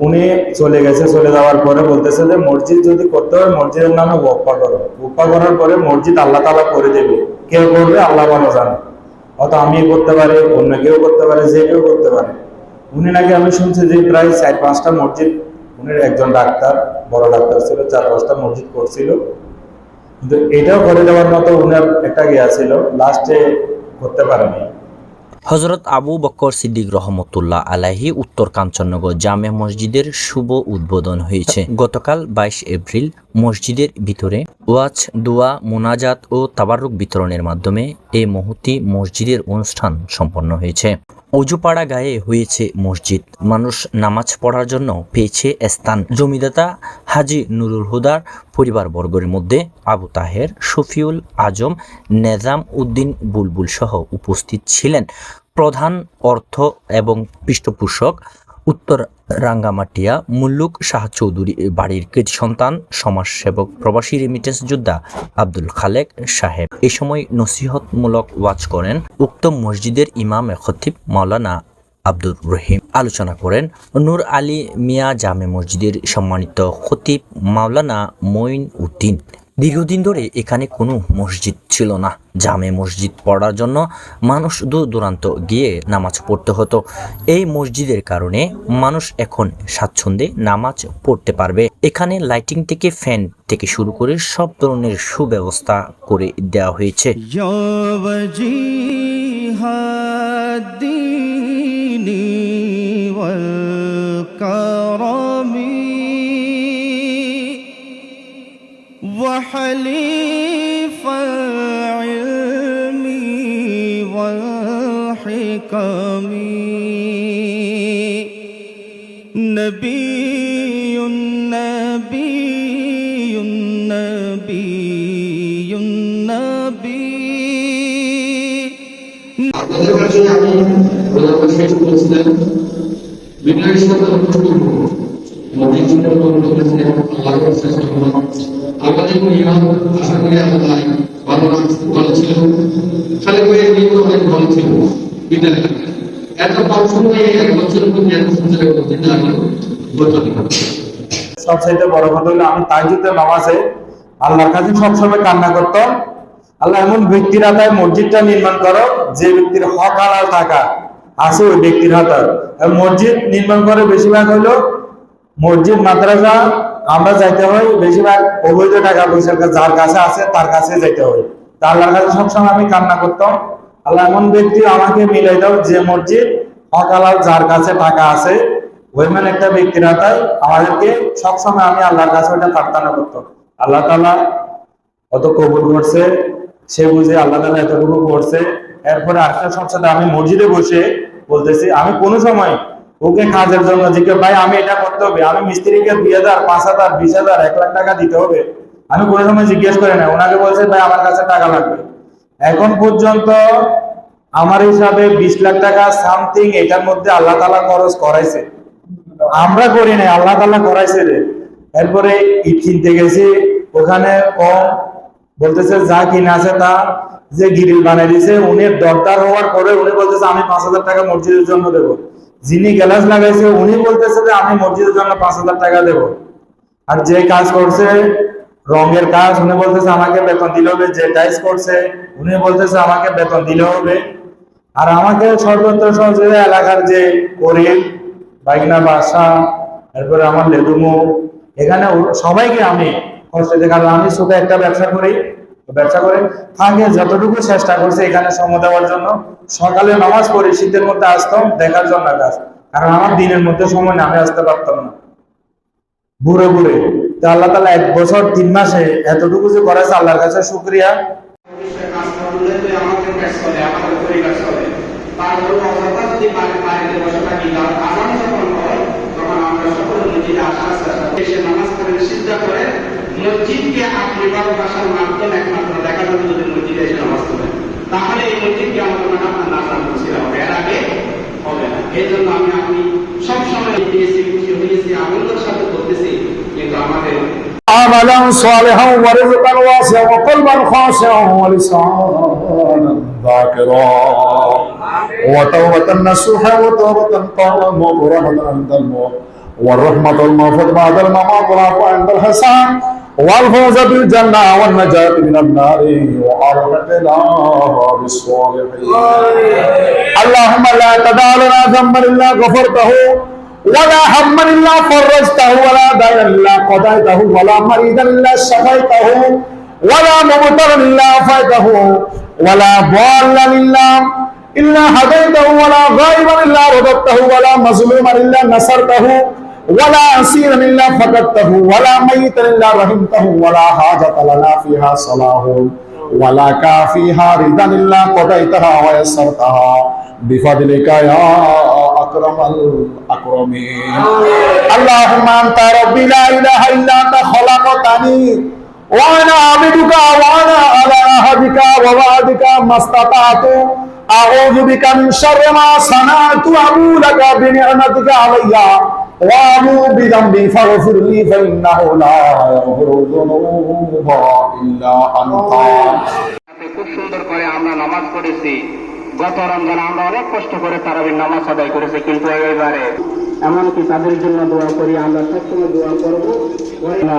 উনি চলে গেছে, চলে যাওয়ার পরে বলতেছে যে মসজিদ যদি করতে হয়, মসজিদের নামে ওয়াক্ফা করো। ওয়াক্ফা করার পরে মসজিদ আল্লাহ তালা করে দেবে। কেউ করবে, আল্লাহ ভালো জানে। হয়তো আমি করতে পারি, অন্য কেউ করতে পারে, যে কেউ করতে পারে। উনি নাকি আমি শুনছি যে প্রায় চার পাঁচটা মসজিদ উনি একজন ডাক্তার, বড় ডাক্তার ছিল, চার পাঁচটা মসজিদ করছিল। কিন্তু এটাও করে দেওয়ার মতো উনার একটা ছিল লাস্টে করতে পারেনি। হজরত আবু বক্কর সিদ্দিক রহমতুল্লাহ আলাহি উত্তর কাঞ্চননগর জামে মসজিদের শুভ উদ্বোধন হয়েছে। গতকাল বাইশ এপ্রিল মসজিদের ভিতরে ওয়াজ, দোয়া, মোনাজাত ও তাবারুক বিতরণের মাধ্যমে এই মহতি মসজিদের অনুষ্ঠান সম্পন্ন হয়েছে। অজুপাড়া গায়ে হয়েছে মসজিদ। মানুষ নামাজ পড়ার জন্য পেয়েছে স্থান। জমিদাতা হাজি নুরুল হুদার পরিবারবর্গের মধ্যে আবু তাহের, শফিউল আজম, নেজাম উদ্দিন বুলবুল সহ উপস্থিত ছিলেন। প্রধান অর্থ এবং পৃষ্ঠপোষক উত্তর রাঙ্গামাটিয়া মুল্লুক শাহ চৌধুরী বাড়ির কৃতি সন্তান, সমাজসেবক, প্রবাসী রেমিটেন্স যোদ্ধা আব্দুল খালেক সাহেব। এ সময় নসিহতমূলক ওয়াজ করেন উক্ত মসজিদের ইমাম খতিব মাওলানা আব্দুর রহিম। আলোচনা করেন নূর আলী মিয়া জামে মসজিদের সম্মানিত খতিব মাওলানা মঈন উদ্দিন। দীর্ঘদিন ধরে এখানে কোনো মসজিদ ছিল না। জামে মসজিদ পড়ার জন্য মানুষ দূর দূরান্ত গিয়ে নামাজ পড়তে হতো। এই মসজিদের কারণে মানুষ এখন স্বাচ্ছন্দ্যে নামাজ পড়তে পারবে। এখানে লাইটিং থেকে ফ্যান থেকে শুরু করে সব ধরনের সুব্যবস্থা করে দেওয়া হয়েছে। والحكم نبي نبي نبي نبي আপনাদের কাছে আমি প্রধান শেষ করেছিলেন বিনয়ের সাথে অনুরোধ মসজিদ চিন্তা করেছিলেন আল্লাহর কাছে আমাদের ইমাম আশা করি আল্লাহ আল্লাহর কাছে সবসময় কান্না করতাম আল্লাহ এমন ব্যক্তির হাতায় মসজিদটা নির্মাণ করো, যে ব্যক্তির হক হালাল থাকা আছে ওই ব্যক্তির হাতায় মসজিদ নির্মাণ করে বেশিরভাগ হলো মসজিদ, মাদ্রাসা আমরা যাইতে হয় বেশিরভাগ অবৈধ টাকা পয়সার যার কাছে আছে, তার কাছে যাইতে হয়। তা আল্লাহর কাছে সবসময় আমি কান্না করতাম। আল্লাহ এমন ব্যক্তি আমাকে মিলাই দাও যে মসজিদ হক যার কাছে টাকা আছে ওইমান একটা ব্যক্তির হাতায় আমাদেরকে সবসময় আমি আল্লাহর কাছে ওইটা প্রার্থনা করতাম। আল্লাহ তালা অত কবুল করছে, সে বুঝে আল্লাহ তালা এতটুকু করছে। এরপরে আরেকটা সবসাথে আমি মসজিদে বসে বলতেছি, আমি কোনো সময় ওকে কাজের জন্য জিজ্ঞেস, ভাই, আমি এটা করতে হবে। আমি মিস্ত্রিকে দুই হাজার, পাঁচ হাজার, বিশ হাজার, এক লাখ টাকা দিতে হবে। আমি কোনো সময় জিজ্ঞেস করি না ওনাকে বলছে, ভাই, আমার কাছে টাকা লাগবে। এখন পর্যন্ত আমার হিসাবে বিশ লাখ টাকা সামথিং এটার মধ্যে আল্লাহ তালা খরচ করাইছে। আমরা করি নাই, আল্লাহ তাল্লাহ করাইছে রে। এরপরে ইট কিনতে গেছি। ওখানে কম বলতেছে, যা কিনে আছে তা। যে গিরিল বানাই দিয়েছে উনি দরদার হওয়ার পরে উনি বলতেছে, আমি পাঁচ হাজার টাকা মসজিদের জন্য দেবো। যিনি গ্যালাস লাগাইছে, উনি বলতেছে যে, আমি মসজিদের জন্য পাঁচ হাজার টাকা দেবো। আর যে কাজ করছে, রঙের কাজ, উনি বলতেছে, আমাকে বেতন দিলে হবে। যে টাইস করছে, উনি বলতেছে, আমাকে বেতন দিলে হবে। আর আমাকে সর্বত্র সহযোগিতা এলাকার যে করিম বাইকনা বাসা এরপরে আমার লেদুমু এখানে সবাইকে আমি কষ্ট কারণ আমি শুধু একটা ব্যবসা করি। ব্যবসা করে ফাঁকে যতটুকু চেষ্টা করছে এখানে সময় দেওয়ার জন্য। সকালে নামাজ পড়ি শীতের মধ্যে আসতাম, দেখার জন্য কাজ। কারণ আমার দিনের মধ্যে সময় না আমি আসতে পারতাম না। ঘুরে ঘুরে তো আল্লাহ তালা এক বছর, তিন মাসে এতটুকু যে করেছে, আল্লাহর কাছে শুক্রিয়া। মসজিদকে আপনি মাধ্যমে যদি মসজিদে এসে নামাজ পড়েন তাহলে এই মসজিদকে আমাদের মানে আপনার নাজান করছিল হবে এর আগে হবে না এই জন্য আমি আপনি সবসময় দিয়েছি খুশি হয়েছি আনন্দের সাথে করতেছি কিন্তু আমাদের عملا صالحا ورزقا واسعا وقلبا خاشعا ولسانا ذاكرا وتوبة نصوحا وتوبة قائمة مبرهة عند الموت والرحمة والمغفرة بعد الممات والعفو عند الحسان والفوز بالجنة والنجاة من النار وأرحمنا بالصالحين. اللهم لا تدع لنا ذنبا إلا غفرته ولا هما إلا فرجته ولا دينا إلا قضيته ولا مريضا إلا شفيته ولا مبتلا إلا عافيته ولا ضالا إلا إلا هديته ولا غائبا إلا رددته ولا مظلوما إلا نصرته ولا أسيرا إلا فقدته ولا ميتا إلا رحمته ولا حاجة لنا فيها صلاح ولا كافيها رضا إلا قضيتها ويسرتها. بفضلك يا أكرم الأكرمين. اللهم أنت ربي لا إله إلا أنت خلقتني وأنا عبدك وأنا على عهدك ووعدك ما استطعت. أعوذ بك من شر ما صنعت أبو لك بنعمتك علي. وأبو بذنبي فاغفر لي فإنه لا يغفر الذنوب إلا أنت আপনি খুব সুন্দর করে আমরা নামাজ পড়েছি গত রমজান আমরা অনেক কষ্ট করে তারাবির নামাজ আদায় করেছি কিন্তু এবারে এমনকি তাদের জন্য দোয়া করি আমরা সবসময় দোয়া করবো করি না